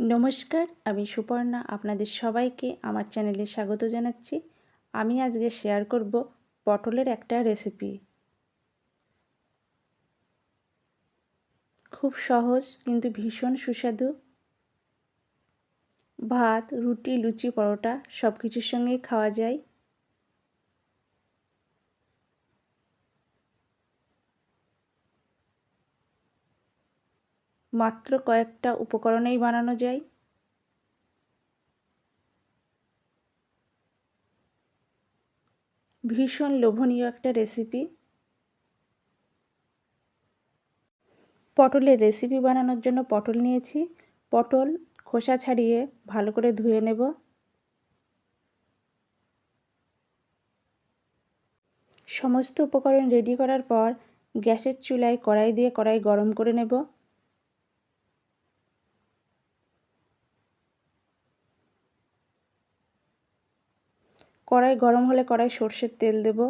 নমস্কার, আমি সুপর্ণা। আপনাদের সবাইকে আমার চ্যানেলে স্বাগত জানাচ্ছি। আমি আজকে শেয়ার করব পটলের একটা রেসিপি খুব সহজ, কিন্তু ভীষণ সুস্বাদু। ভাত, রুটি, লুচি, পরোটা সব কিছুর সঙ্গেই খাওয়া যায়। মাত্র কয়েকটা উপকরণেই বানানো যায়। ভীষণ লোভনীয় একটা রেসিপি পটলের রেসিপি বানানোর জন্য পটল নিয়েছি। পটল খোসা ছাড়িয়ে ভালো করে ধুয়ে নেব। সমস্ত উপকরণ রেডি করার পর গ্যাসের চুলায় কড়াই দিয়ে কড়াই গরম করে নেব। কড়াই গরম হলে কড়াই সর্ষের তেল দেব।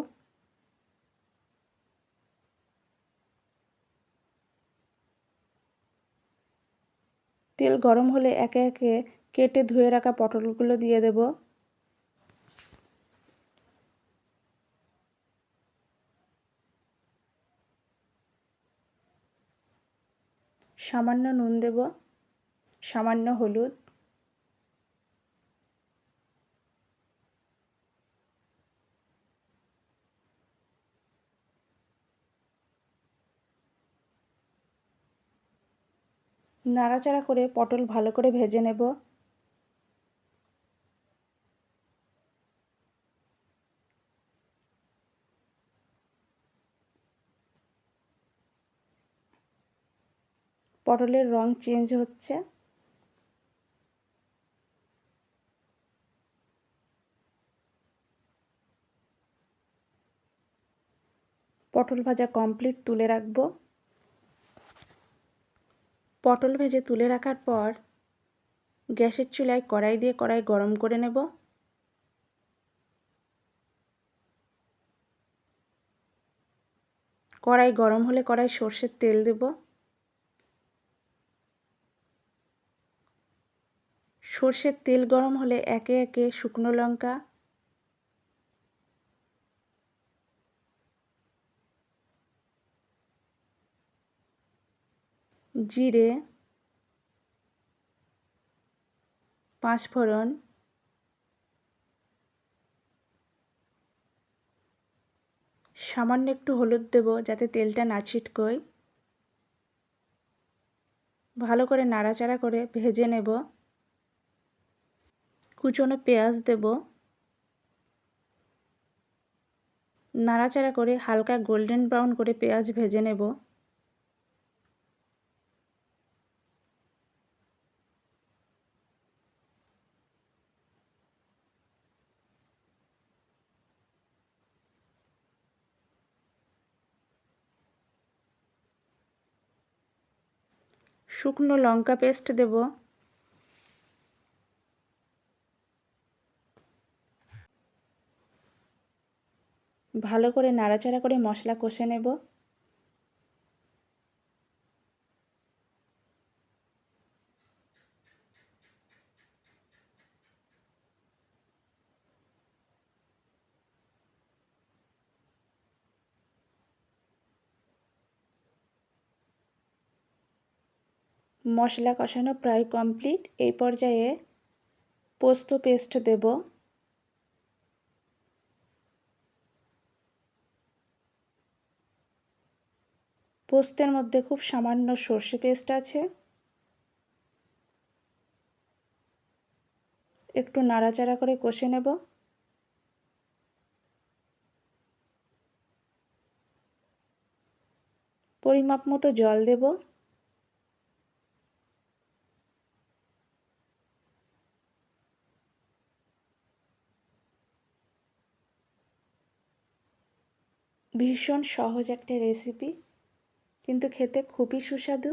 তেল গরম হলে একে একে কেটে ধুয়ে রাখা পটলগুলো দিয়ে দেব। সামান্য নুন দেব। সামান্য হলুদ। নাড়াচাড়া করে পটল ভালো করে ভেজে নেব। পটলের রং চেঞ্জ হচ্ছে। পটল ভাজা কমপ্লিট তুলে রাখব। পটল ভেজে তুলে রাখার পর গ্যাসের চুলায় কড়াই দিয়ে কড়াই গরম করে নেব। কড়াই গরম হলে কড়াই সর্ষের তেল দেব। সর্ষের তেল গরম হলে একে একে শুকনো লঙ্কা জিরে, পাঁচফোড়ন, সামান্য একটু হলুদ দেব যাতে তেলটা না ছিটকোয়। ভালো করে নাড়াচাড়া করে ভেজে নেব। কুচনো পেঁয়াজ দেব। নাড়াচাড়া করে হালকা গোল্ডেন ব্রাউন করে পেঁয়াজ ভেজে নেব। শুকনো লঙ্কা পেস্ট দেব। ভালো করে নাড়াচাড়া করে মশলা কষে নেব। মশলা কষানো প্রায় কমপ্লিট। এই পর্যায়ে পোস্ত পেস্ট দেব। পোস্তের মধ্যে খুব সামান্য সর্ষে পেস্ট আছে। একটু নাড়াচাড়া করে কষে নেব। পরিমাপ মতো জল দেবো। ভীষণ সহজ একটা রেসিপি কিন্তু খেতে খুবই সুস্বাদু।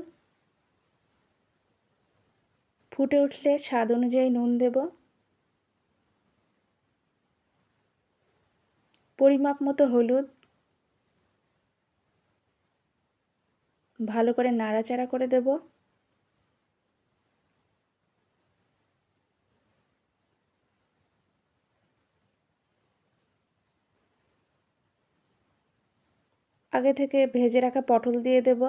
ফুটে উঠলে স্বাদ অনুযায়ী নুন দেব। পরিমাপ মতো হলুদ। ভালো করে নাড়াচাড়া করে দেব। আগে থেকে ভেজে রাখা পটল দিয়ে দেব।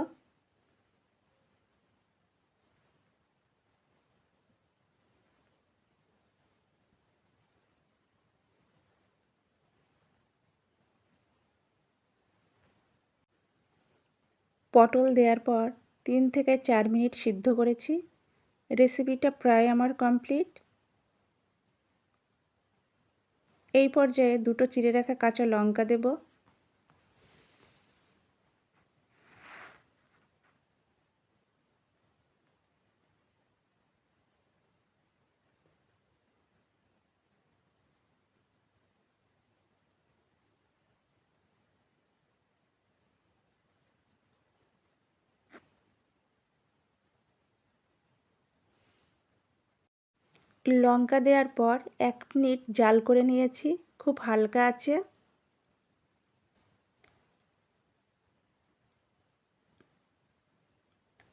পটল দেওয়ার পর তিন থেকে চার মিনিট সিদ্ধ করেছি। রেসিপিটা প্রায় আমার কমপ্লিট। এই পর্যায়ে দুটো চিড়ে রাখা কাঁচা লঙ্কা দেব। লঙ্কা দেওয়ার পর এক মিনিট জাল করে নিয়েছি, খুব হালকা আছে।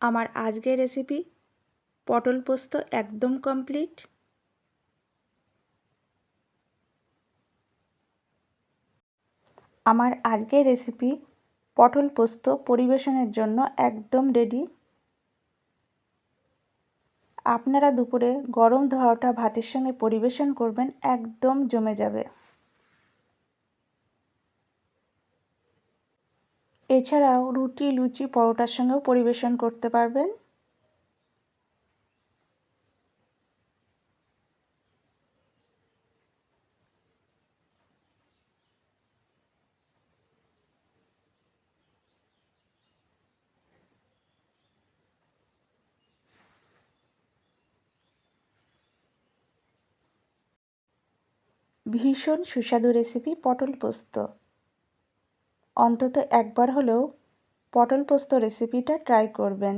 আমার আজকের রেসিপি পটল পোস্ত একদম কমপ্লিট আমার আজকের রেসিপি পটল পোস্ত পরিবেশনের জন্য একদম রেডি আপনারা দুপুরে গরম ধোয়াটা ভাতের সঙ্গে পরিবেশন করবেন, একদম জমে যাবে। এছাড়াও রুটি, লুচি, পরোটার সঙ্গেও পরিবেশন করতে পারবেন। ভীষণ সুস্বাদু রেসিপি পটল পোস্ত। অন্তত একবার হলেও পটল পোস্ত রেসিপিটা ট্রাই করবেন।